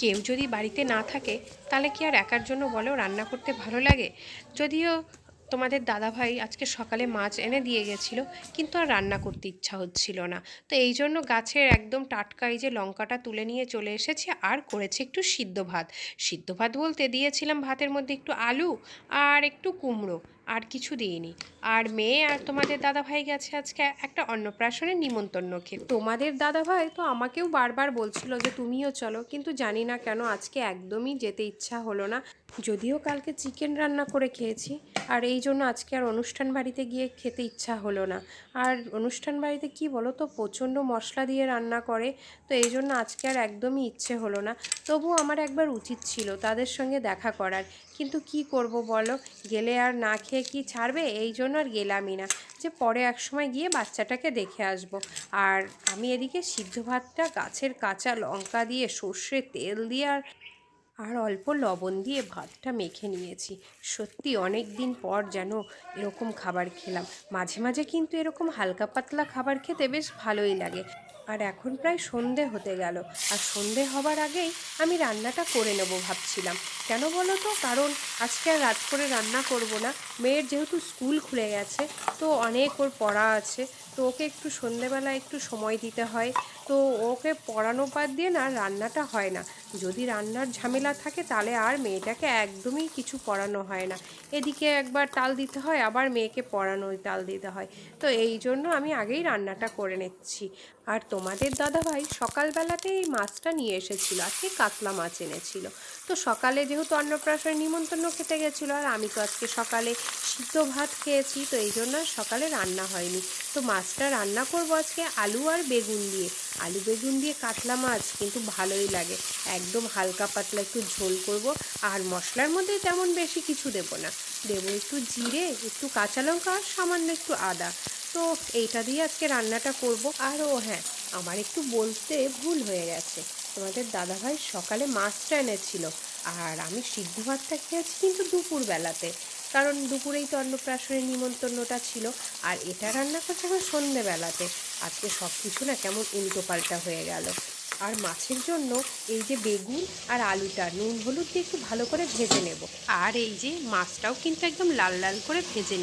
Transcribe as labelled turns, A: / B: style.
A: কেউ যদি বাড়িতে না থাকে, তাহলে কি আর একার জন্য বলো রান্না করতে ভালো লাগে? যদিও তোমাদের দাদাভাই আজকে সকালে মাছ এনে দিয়ে গেছিল, কিন্তু আর রান্না করতে ইচ্ছা হচ্ছিল না। তো এই জন্য গাছের একদম টাটকা এই যে লঙ্কাটা তুলে নিয়ে চলে এসেছি, আর করেছি একটু সিদ্ধ ভাত। সিদ্ধ ভাত বলতে দিয়েছিলাম ভাতের মধ্যে একটু আলু আর একটু কুমড়ো। আর কিছু দিইনি। আর মেয়ে আর তোমাদের দাদাভাই গেছে আজকে একটা অন্নপ্রাশনের নিমন্ত্রণ খেতে। তোমাদের দাদাভাই তো আমাকেও বারবার বলছিল যে তুমিও চলো, কিন্তু জানি না কেন আজকে একদমই যেতে ইচ্ছা হলো না। যদিও কালকে চিকেন রান্না করে খেয়েছি, আর এই জন্য আজকে আর অনুষ্ঠান বাড়িতে গিয়ে খেতে ইচ্ছা হলো না। আর অনুষ্ঠান বাড়িতে কি বলো তো প্রচণ্ড মশলা দিয়ে রান্না করে, তো এই জন্য আজকে আর একদমই ইচ্ছে হলো না। তবু আমার একবার উচিত ছিল তাদের সঙ্গে দেখা করার, কিন্তু কি করব বলো? গেলে আর না খেয়ে কি ছাড়বে, এই জন্য আর গেলামই না। যে পরে এক সময় গিয়ে বাচ্চাটাকে দেখে আসব। আর আমি এদিকে সিদ্ধ ভাতটা, গাছের কাঁচা লঙ্কা দিয়ে সর্ষে তেল দিয়ে আর আর অল্প লবণ দিয়ে ভাতটা মেখে নিয়েছি। সত্যি অনেক দিন পর যেন এরকম খাবার খেলাম। মাঝে মাঝে কিন্তু এরকম হালকা পাতলা খাবার খেতে বেশ ভালোই লাগে। আর এখন প্রায় সন্ধে হতে গেল। আর সন্ধে হবার আগেই আমি রান্নাটা করে নেব ভাবছিলাম। কেন বলো তো? কারণ আজকে আর রাত করে রান্না করব না। মেয়ের যেহেতু স্কুল খুলে গেছে, তো অনেক ওর পড়া আছে। তো ওকে একটু সন্ধেবেলা একটু সময় দিতে হয়। তো ওকে পড়ানো বাদ দিয়ে না রান্নাটা হয় না। যদি রান্নার ঝামেলা থাকে তাহলে আর মেয়েটাকে একদমই কিছু পড়ানো হয় না। এদিকে একবার তাল দিতে হয়, আবার মেয়েকে পড়ানোয় তাল দিতে হয়। তো এই জন্য আমি আগেই রান্নাটা করে নিচ্ছি। আর তোমাদের দাদাভাই সকালবেলাতে এই মাছটা নিয়ে এসেছিল আজকে কাতলা মাছ এনেছিল। তো সকালে যেহেতু অন্নপ্রাশনের নিমন্ত্রণ খেতে গেছিল, আর আমি তো আজকে সকালে সিদ্ধ ভাত খেয়েছি, তো এই জন্য সকালে রান্না হয়নি। তো মাছটা রান্না করব আজকে, আলু আর বেগুন দিয়ে। আলু, বেগুন দিয়ে কাতলা মাছ, কিন্তু ভালোই লাগে। একদম হালকা পাতলা একটু ঝোল করব, আর মশলার মধ্যে তেমন বেশি কিছু দেবো না। দেবো একটু জিরে, একটু কাঁচা লঙ্কা, আর সামান্য একটু আদা। তো এইটা দিয়ে আজকে রান্নাটা করব। আর ও হ্যাঁ আমার একটু বলতে ভুল হয়ে গেছে। তোমাদের দাদাভাই সকালে মাছটা এনেছিল, আর আমি সিদ্ধ ভাতটা খেয়েছি কিন্তু দুপুরবেলাতে। কারণ দুপুরেই তো অন্নপ্রাশনের নিমন্ত্রণটা ছিল। আর এটা রান্না করছে এখন সন্ধেবেলাতে আজকে সব কিছু না কেমন উল্টো পাল্টা হয়ে গেল। আর মাছের জন্য এই যে বেগুন আর আলুটা, নুন হলুদ দিয়ে একটু ভালো করে ভেজে নেব। আর এই যে মাছটাও কিন্তু একদম লাল লাল করে ভেজে নিই।